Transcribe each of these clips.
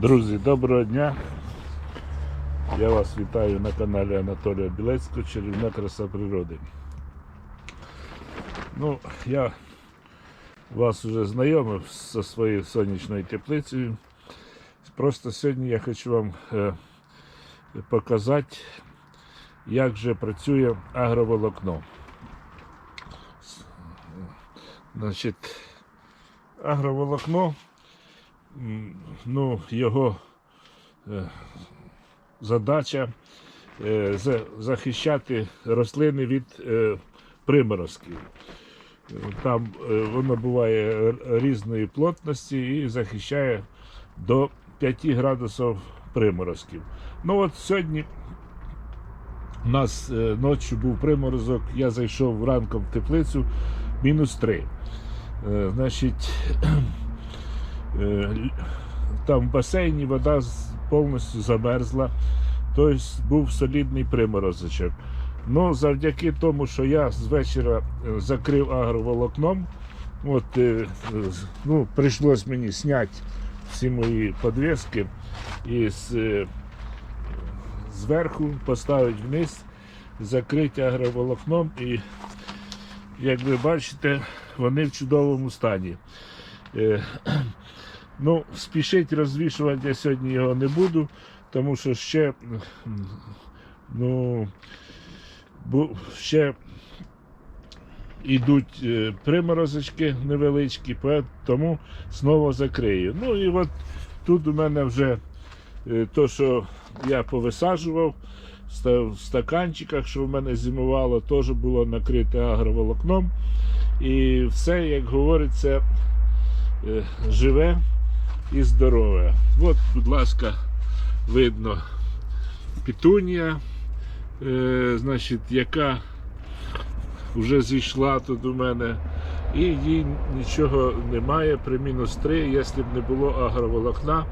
Друзі, доброго дня. Я вас вітаю на каналі Анатолія Білецького, Чарівна краса природи. Ну, я вас вже знайомив зі своєю сонячною теплицею. Просто сьогодні я хочу вам е, показати, як же працює агроволокно. Значить, агроволокно ну, його е, задача е, захищати рослини від е, приморозків. Там воно буває різної плотності і захищає до 5 градусів приморозків. Ну от сьогодні у нас ночі був приморозок, я зайшов ранком в теплицю мінус 3. Е, Значить, там в басейні вода повністю замерзла, тобто був солідний приморозочок. Ну, завдяки тому, що я з вечора е, закрив агроволокном, от, е, ну, прийшлось мені зняти всі мої подвески і е, зверху поставити вниз, закрити агроволокном і, як ви бачите, вони в чудовому стані. Ну, спішить розвішувати я сьогодні його не буду, тому що ще, ну, ще йдуть е, приморозочки невеличкі, тому знову закрию. Ну і от тут у мене вже е, то, що я повисаджував в в стаканчиках, що в мене зимувало, теж було накрите агроволокном. І все, як говориться, е, живе і здорове. От, будь ласка, видно пітунія, е, значить, яка вже зійшла тут у мене, і їй нічого немає при мінус 3, якщо б не було агроволокна,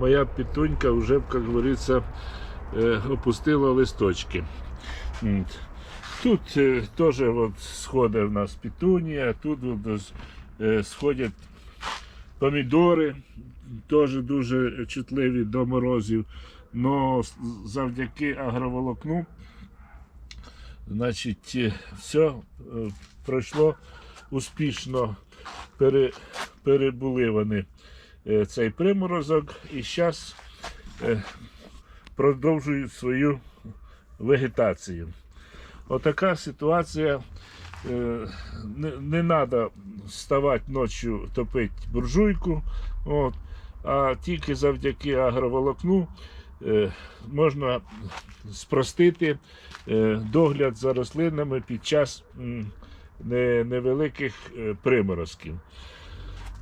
моя пітунька вже як говориться, е, опустила листочки. Тут е, теж сходить в нас пітунія, тут е, сходять помідори, теж дуже чутливі до морозів. Но завдяки агроволокну, значить, е, все е, пройшло успішно. Пере, перебули е, цей приморозок і зараз продовжують свою вегетацію. Отака ситуація. Е, Не, не треба вставати ночі топити буржуйку, от, а тільки завдяки агроволокну е, можна спростити е, догляд за рослинами під час невеликих приморозків.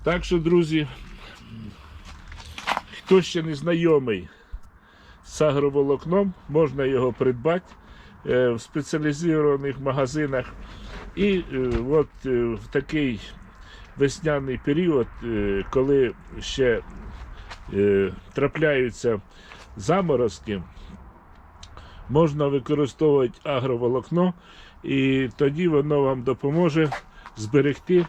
Так що, друзі, хто ще не знайомий з агроволокном, можна його придбати в спеціалізованих магазинах. І е, от е, в такий весняний період, е, коли ще трапляються заморозки, можна використовувати агроволокно, і тоді воно вам допоможе зберегти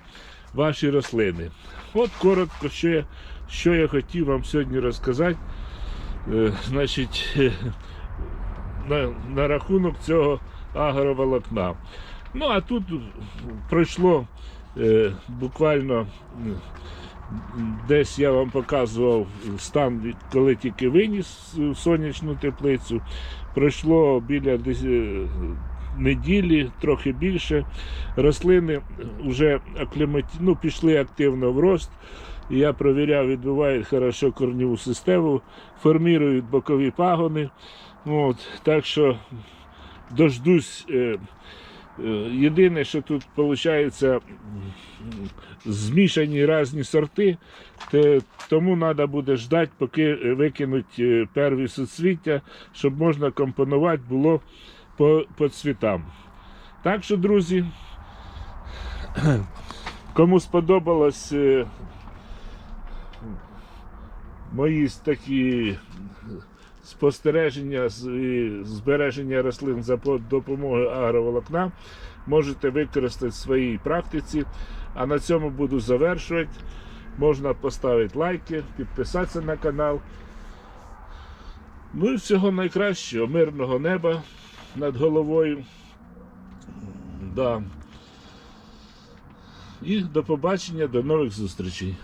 ваші рослини. От коротко, що я, що я хотів вам сьогодні розказати. Значить, на, на рахунок цього агроволокна. Ну, а тут пройшло е, буквально десь я вам показував стан, коли тільки виніс сонячну теплицю. Пройшло біля десь, е, неділі, трохи більше. Рослини вже акліматі... ну, пішли активно в рост. Я провіряв, відбувають хорошо корневу систему, формують бокові пагони. От, так що дождусь. Е, Єдине, що тут виходить змішані різні сорти, тому треба буде ждати, поки викинуть е, перві соцвіття, щоб можна компонувати було по, по цвітам. Так що, друзі, кому сподобалось е, мої такі спостереження і збереження рослин за допомогою агроволокна можете використати в своїй практиці. А на цьому буду завершувати. Можна поставити лайки, підписатися на канал. Ну і всього найкращого, мирного неба над головою. Да. І до побачення, до нових зустрічей.